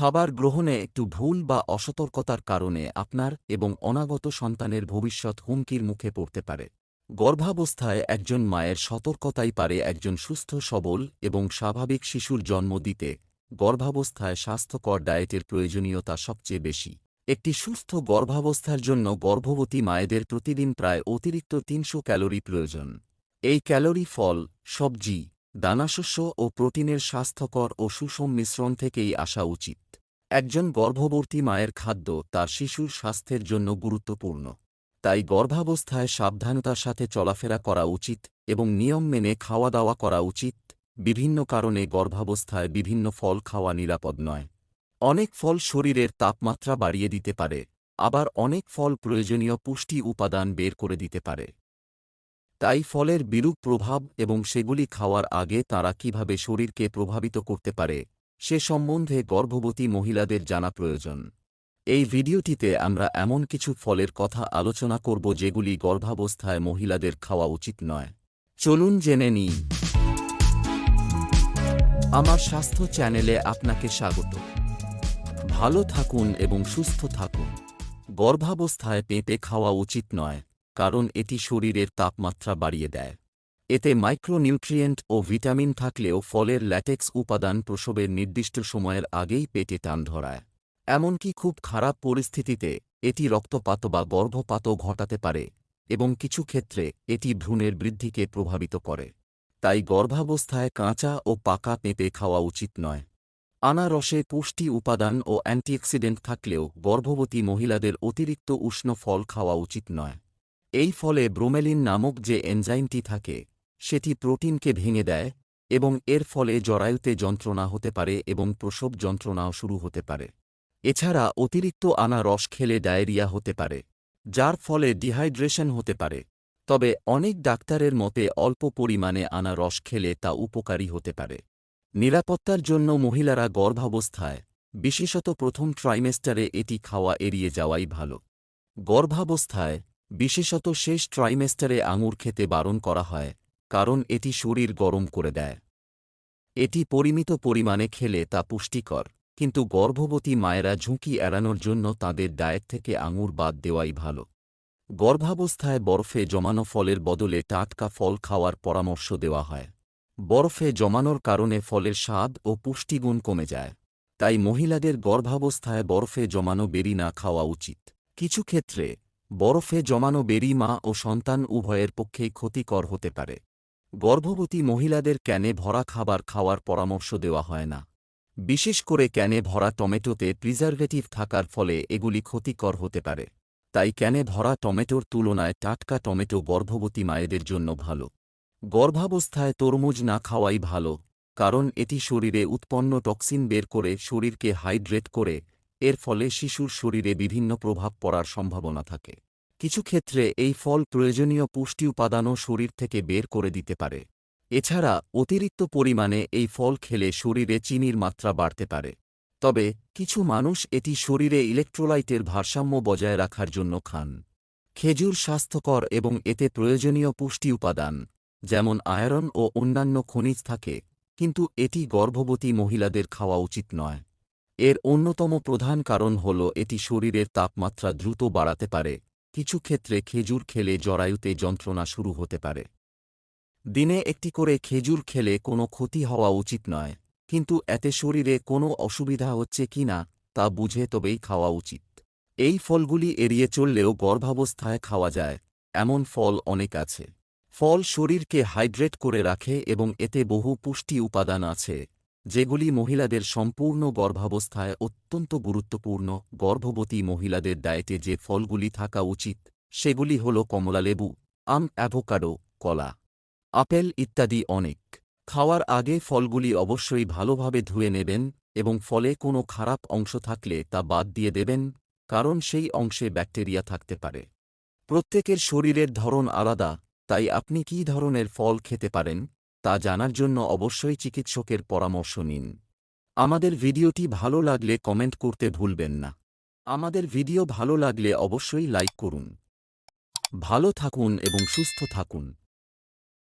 খাবার গ্রহণে একটু ভুল বা অসতর্কতার কারণে আপনার এবং অনাগত সন্তানের ভবিষ্যৎ হুমকির মুখে পড়তে পারে। গর্ভাবস্থায় একজন মায়ের সতর্কতাই পারে একজন সুস্থ, সবল এবং স্বাভাবিক শিশুর জন্ম দিতে। গর্ভাবস্থায় স্বাস্থ্যকর ডায়েটের প্রয়োজনীয়তা সবচেয়ে বেশি। একটি সুস্থ গর্ভাবস্থার জন্য গর্ভবতী মায়েদের প্রতিদিন প্রায় অতিরিক্ত তিনশো ক্যালোরি প্রয়োজন। এই ক্যালোরি ফল, সবজি, দানাশস্য ও প্রোটিনের স্বাস্থ্যকর ও সুষম মিশ্রণ থেকেই আসা উচিত। একজন গর্ভবর্তী মায়ের খাদ্য তার শিশুর স্বাস্থ্যের জন্য গুরুত্বপূর্ণ। তাই গর্ভাবস্থায় সাবধানতার সাথে চলাফেরা করা উচিত এবং নিয়ম মেনে খাওয়া দাওয়া করা উচিত। বিভিন্ন কারণে গর্ভাবস্থায় বিভিন্ন ফল খাওয়া নিরাপদ নয়। অনেক ফল শরীরের তাপমাত্রা বাড়িয়ে দিতে পারে, আবার অনেক ফল প্রয়োজনীয় পুষ্টি উপাদান বের করে দিতে পারে। তাই ফলের বিরূপ প্রভাব এবং সেগুলি খাওয়ার আগে তারা কীভাবে শরীরকে প্রভাবিত করতে পারে সে সম্বন্ধে গর্ভবতী মহিলাদের জানা প্রয়োজন। এই ভিডিওটিতে আমরা এমন কিছু ফলের কথা আলোচনা করব যেগুলি গর্ভাবস্থায় মহিলাদের খাওয়া উচিত নয়। চলুন জেনে নিই। আমার স্বাস্থ্য চ্যানেলে আপনাকে স্বাগত। ভালো থাকুন এবং সুস্থ থাকুন। গর্ভাবস্থায় পেঁপে খাওয়া উচিত নয়, কারণ এটি শরীরের তাপমাত্রা বাড়িয়ে দেয়। এতে মাইক্রোনিউট্রিয়েন্ট ও ভিটামিন থাকলেও ফলের ল্যাটেক্স উপাদান প্রসবের নির্দিষ্ট সময়ের আগেই পেটে টান ধরায়। এমনকি খুব খারাপ পরিস্থিতিতে এটি রক্তপাত বা গর্ভপাতও ঘটাতে পারে এবং কিছু ক্ষেত্রে এটি ভ্রূণের বৃদ্ধিকে প্রভাবিত করে। তাই গর্ভাবস্থায় কাঁচা ও পাকা পেঁপে খাওয়া উচিত নয়। আনারসে পুষ্টি উপাদান ও অ্যান্টিঅক্সিডেন্ট থাকলেও গর্ভবতী মহিলাদের অতিরিক্ত উষ্ণ ফল খাওয়া উচিত নয়। এই ফলে ব্রোমেলিন নামক যে এনজাইমটি থাকে সেটি প্রোটিনকে ভেঙে দেয় এবং এর ফলে জরায়ুতে যন্ত্রণা হতে পারে এবং প্রসব যন্ত্রণাও শুরু হতে পারে। এছাড়া অতিরিক্ত আনা রস খেলে ডায়রিয়া হতে পারে, যার ফলে ডিহাইড্রেশন হতে পারে। তবে অনেক ডাক্তারের মতে অল্প পরিমাণে আনা রস খেলে তা উপকারী হতে পারে। নিরাপত্তার জন্য মহিলারা গর্ভাবস্থায়, বিশেষত প্রথম ট্রাইমেস্টারে এটি খাওয়া এড়িয়ে যাওয়াই ভালো। গর্ভাবস্থায়, বিশেষত শেষ ট্রাইমেস্টারে আঙুর খেতে বারণ করা হয় কারণ এটি শরীর গরম করে দেয়। এটি পরিমিত পরিমাণে খেলে তা পুষ্টিকর, কিন্তু গর্ভবতী মায়েরা ঝুঁকি এড়ানোর জন্য তাদের ডায়েট থেকে আঙুর বাদ দেওয়াই ভালো। গর্ভাবস্থায় বরফে জমানো ফলের বদলে টাটকা ফল খাওয়ার পরামর্শ দেওয়া হয়। বরফে জমানোর কারণে ফলের স্বাদ ও পুষ্টিগুণ কমে যায়। তাই মহিলাদের গর্ভাবস্থায় বরফে জমানো বেরি না খাওয়া উচিত। কিছু ক্ষেত্রে, বরফে জমানো বেরি মা ও সন্তান উভয়ের পক্ষেই ক্ষতিকর হতে পারে। গর্ভবতী মহিলাদের ক্যানে ভরা খাবার খাওয়ার পরামর্শ দেওয়া হয় না। বিশেষ করে ক্যানে ভরা টমেটোতে প্রিজারভেটিভ থাকার ফলে এগুলি ক্ষতিকর হতে পারে। তাই ক্যানে ভরা টমেটোর তুলনায় টাটকা টমেটো গর্ভবতী মায়েদের জন্য ভালো। গর্ভাবস্থায় তরমুজ না খাওয়াই ভালো, কারণ এটি শরীরে উৎপন্ন টক্সিন বের করে শরীরকে হাইড্রেট করে, এর ফলে শিশুর শরীরে বিভিন্ন প্রভাব পড়ার সম্ভাবনা থাকে। কিছু ক্ষেত্রে এই ফল প্রয়োজনীয় পুষ্টি উপাদানও শরীর থেকে বের করে দিতে পারে। এছাড়া, অতিরিক্ত পরিমাণে এই ফল খেলে শরীরে চিনির মাত্রা বাড়তে পারে। তবে, কিছু মানুষ এটি শরীরে ইলেকট্রোলাইটের ভারসাম্য বজায় রাখার জন্য খান। খেজুর স্বাস্থ্যকর এবং এতে প্রয়োজনীয় পুষ্টি উপাদান, যেমন আয়রন ও অন্যান্য খনিজ থাকে, কিন্তু এটি গর্ভবতী মহিলাদের খাওয়া উচিত নয়। এর অন্যতম প্রধান কারণ হল এটি শরীরের তাপমাত্রা দ্রুত বাড়াতে পারে। কিছু ক্ষেত্রে খেজুর খেলে জরায়ুতে যন্ত্রণা শুরু হতে পারে। দিনে একটি করে খেজুর খেলে কোনো ক্ষতি হওয়া উচিত নয়, কিন্তু এতে শরীরে কোনো অসুবিধা হচ্ছে কি না, তা বুঝে তবেই খাওয়া উচিত। এই ফলগুলি এড়িয়ে চললেও গর্ভাবস্থায় খাওয়া যায়, এমন ফল অনেক আছে। ফল শরীরকে হাইড্রেট করে রাখে এবং এতে বহু পুষ্টি উপাদান আছে। যেগুলি মহিলাদের সম্পূর্ণ গর্ভাবস্থায় অত্যন্ত গুরুত্বপূর্ণ, গর্ভবতী মহিলাদের ডায়েটে যে ফলগুলি থাকা উচিত, সেগুলি হল কমলালেবু আম, অ্যাভোকাডো, কলা, আপেল ইত্যাদি অনেক। খাওয়ার আগে ফলগুলি অবশ্যই ভালোভাবে ধুয়ে নেবেন এবং ফলে কোনো খারাপ অংশ থাকলে তা বাদ দিয়ে দেবেন, কারণ সেই অংশে ব্যাকটেরিয়া থাকতে পারে। প্রত্যেকের শরীরের ধরন আলাদা, তাই আপনি কী ধরনের ফল খেতে পারেন? তা জানার জন্য অবশ্যই চিকিৎসকের পরামর্শ নিন। আমাদের ভিডিওটি ভালো লাগলে কমেন্ট করতে ভুলবেন না। আমাদের ভিডিও ভালো লাগলে অবশ্যই লাইক করুন। ভালো থাকুন এবং সুস্থ থাকুন।